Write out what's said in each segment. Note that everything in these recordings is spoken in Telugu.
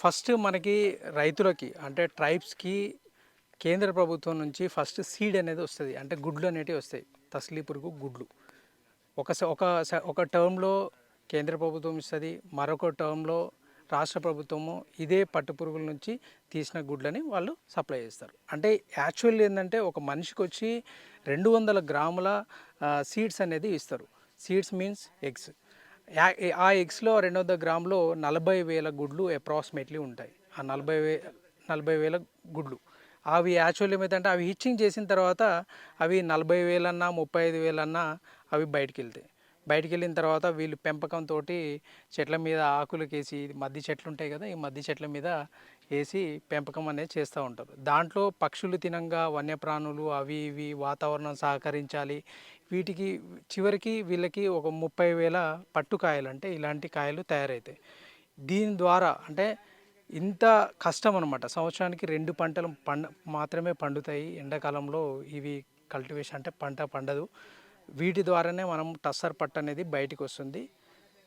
ఫస్ట్ మనకి రైతులకి అంటే ట్రైబ్స్కి కేంద్ర ప్రభుత్వం నుంచి ఫస్ట్ సీడ్ అనేది వస్తుంది. అంటే గుడ్లు అనేటివి వస్తాయి. తస్లీ పురుగు గుడ్లు. ఒక స- ఒక స- ఒక టర్మ్లో కేంద్ర ప్రభుత్వం ఇస్తుంది. మరొక టర్మ్లో రాష్ట్ర ప్రభుత్వము ఇదే పట్టు పురుగుల నుంచి తీసిన గుడ్లని వాళ్ళు సప్లై చేస్తారు. అంటే యాక్చువల్లీ ఏంటంటే ఒక మనిషికి వచ్చి రెండు వందల గ్రాముల సీడ్స్ అనేది ఇస్తారు. Seeds means eggs. ఆ ఎగ్స్లో రెండు వందల గ్రాములో నలభై వేల గుడ్లు అప్రాక్సిమేట్లీ ఉంటాయి. ఆ నలభై వే నలభై వేల గుడ్లు. అవి యాక్చువల్ ఏమైందంటే అవి హిచ్చింగ్ చేసిన తర్వాత అవి నలభై వేలన్నా ముప్పై ఐదు వేలన్నా అవి బయటికి వెళ్తాయి బయటికి వెళ్ళిన తర్వాత వీళ్ళు పెంపకంతో చెట్ల మీద ఆకులకు వేసి మద్ది చెట్లు ఉంటాయి కదా ఈ మద్ది చెట్ల మీద వేసి పెంపకం అనేది చేస్తూ ఉంటారు. దాంట్లో పక్షులు తినంగా వన్యప్రాణులు అవి ఇవి వాతావరణం సహకరించాలి. వీటికి చివరికి వీళ్ళకి ఒక ముప్పై వేల పట్టు కాయలు అంటే ఇలాంటి కాయలు తయారవుతాయి దీని ద్వారా అంటే ఇంత కష్టం అనమాట సంవత్సరానికి రెండు పంటలు పండ మాత్రమే పండుతాయి. ఎండాకాలంలో ఇవి కల్టివేషన్ అంటే పంట పండదు. వీటి ద్వారానే మనం టస్సర్ పట్టు అనేది బయటకు వస్తుంది.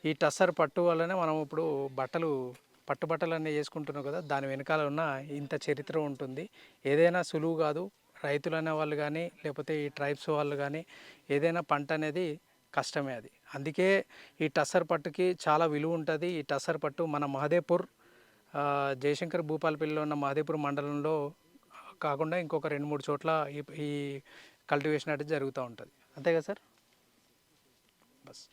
ఈ టస్సర్ పట్టు వల్లనే మనం ఇప్పుడు బట్టలు పట్టు బట్టలు అనేవి వేసుకుంటున్నాం కదా దాని వెనకాల ఉన్న ఇంత చరిత్ర ఉంటుంది. ఏదైనా సులువు కాదు రైతులు అనే వాళ్ళు కానీ లేకపోతే ఈ ట్రైబ్స్ వాళ్ళు కానీ ఏదైనా పంట అనేది కష్టమే అది. అందుకే ఈ టస్సర్ పట్టుకి చాలా విలువ ఉంటుంది. ఈ టస్సర్ పట్టు మన మహదేపూర్ జయశంకర్ భూపాలపల్లిలో ఉన్న మహదేపూర్ మండలంలో కాకుండా ఇంకొక రెండు మూడు చోట్ల ఈ కల్టివేషన్ అనేది జరుగుతూ ఉంటుంది. అంతే కదా సార్? బస్.